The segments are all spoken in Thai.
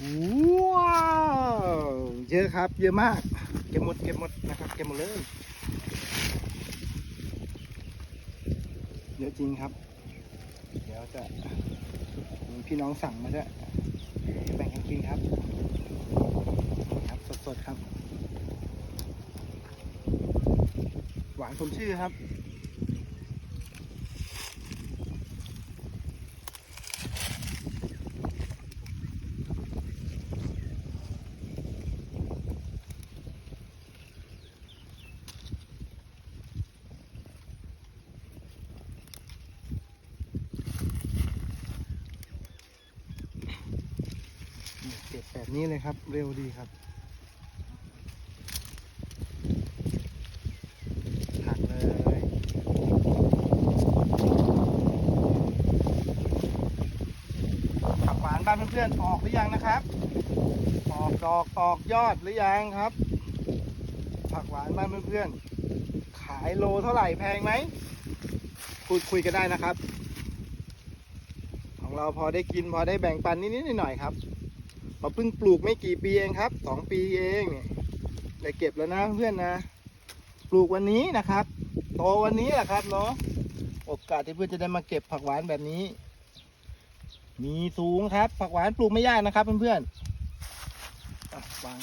ว้าวเยอะครับ เยอะมากเก็บหมดเก็บหมดนะครับเก็บหมดเลยเยอะจริงครับ เดี๋ยวจะมีพี่น้องสั่งมาด้วยแบ่งกันกินครับครับสดๆครับ หวานสมชื่อครับ เก็บแบบนี้เลยครับ เร็วดีครับหักเลยผักหวานบ้านเพื่อนๆออกหรือยังนะครับ ออกดอกออกยอดหรือยังครับ ผักหวานบ้านเพื่อนๆขายโลเท่าไหร่แพงไหมพูดคุยกันได้นะครับ ของเราพอได้กินพอได้แบ่งปันนิดๆหน่อยๆครับ เราเพิ่งปลูกไม่กี่ปีเองครับสองปีเองเนี่ยได้เก็บแล้วนะเพื่อนนะ ปลูกวันนี้นะครับโตวันนี้แหละครับเนาะโอกาสที่เพื่อนจะได้มาเก็บผักหวานแบบนี้ มีสูงครับ ผักหวานปลูกไม่ยากนะครับเพื่อนๆวางน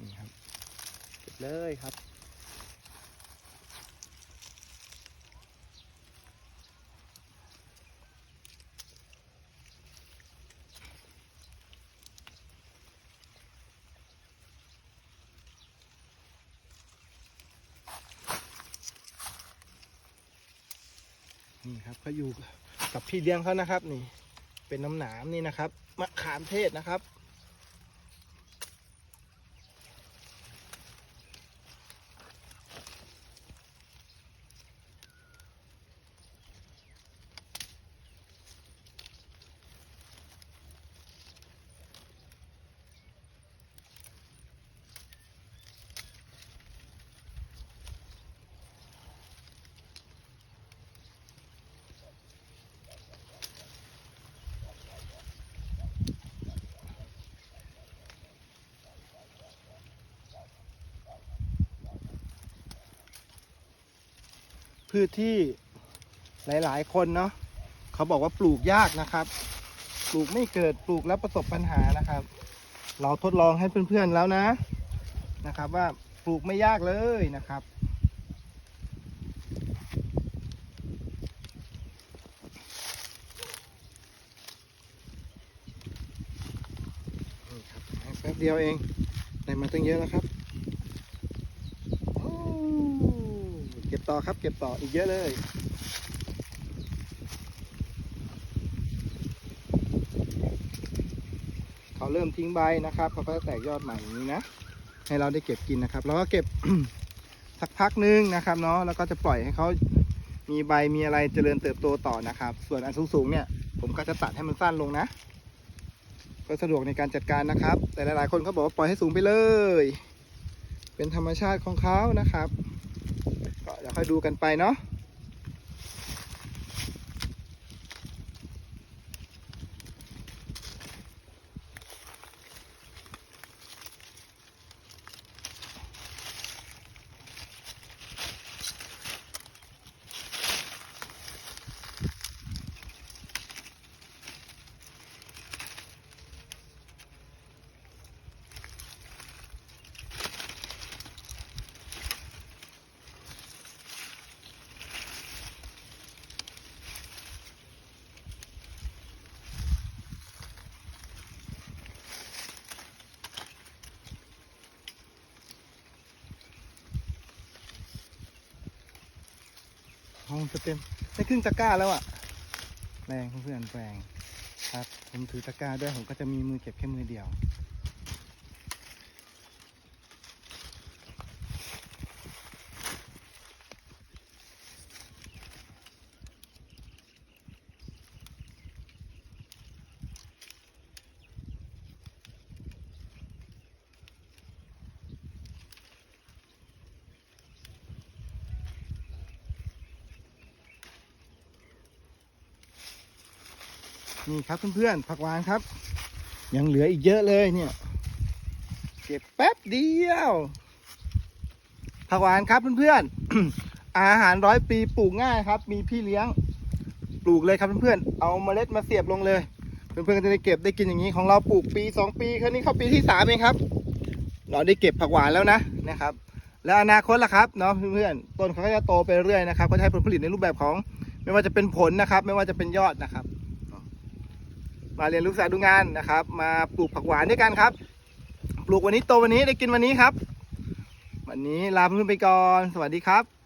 นี่ครับเก็บเลยครับ นี่ครับเขาอยู่กับพี่เลี้ยงเขานะครับ นี่ เป็นน้ำหนามนี่นะครับมะขามเทศนะครับ พืชที่หลาย ๆ คนเนาะเขาบอกว่าปลูกยากนะครับ ปลูกไม่เกิดปลูกแล้วประสบปัญหานะครับ เราทดลองให้เพื่อน ๆ แล้วนะนะครับ ว่าปลูกไม่ยากเลยนะครับแป๊บเดียวเองได้มาตั้งเยอะแล้วครับโอ้เก็บ ต่อครับ เก็บต่ออีกเยอะเลยเขาเริ่มทิ้งใบนะครับเขาก็จะแตกยอดใหม่อย่างนี้นะ ให้เราได้เก็บกินนะครับแล้วก็เก็บสักพักนึงนะครับเนาะแล้วก็จะปล่อยให้เขามีใบมีอะไรเจริญเติบโตต่อนะครับ ส่วนอันสูงๆเนี่ย ผมก็จะตัดให้มันสั้นลงนะก็สะดวกในการจัดการนะครับ แต่หลายๆคนเขาบอกว่าปล่อยให้สูงไปเลย เป็นธรรมชาติของเขานะครับ ค่อยดูกันไปเนาะ ห้องจะเต็มได้ครึ่งตะกร้าแล้วอะแรงเพื่อนแรงครับ ผมถือตะกร้าด้วยผมก็จะมีมือเก็บแค่มือเดียว นี่ครับเพื่อนๆผักหวานครับ ยังเหลืออีกเยอะเลยเนี่ยเก็บแป๊บเดียวผักหวานครับเพื่อนๆ อาหารร้อยปีปลูกง่ายครับ มีพี่เลี้ยงปลูกเลยครับเพื่อนๆ เอาเมล็ดมาเสียบลงเลย เพื่อนๆก็จะได้เก็บได้กินอย่างนี้ของเราปลูกปีสองปีครั้นี้เข้าปีที่สามเองครับ เราได้เก็บผักหวานแล้วนะนะครับ แล้วอนาคตล่ะครับเนาะเพื่อนๆต้นเขาก็จะโตไปเรื่อยนะครับ ก็จะให้ผลผลิตในรูปแบบของ ไม่ว่าจะเป็นผลนะครับ ไม่ว่าจะเป็นยอดนะครับ มาเรียนรู้สาดูงานนะครับ มาปลูกผักหวานด้วยกันครับ ปลูกวันนี้โตวันนี้ได้กินวันนี้ครับ วันนี้ลาเพื่อนไปก่อน สวัสดีครับ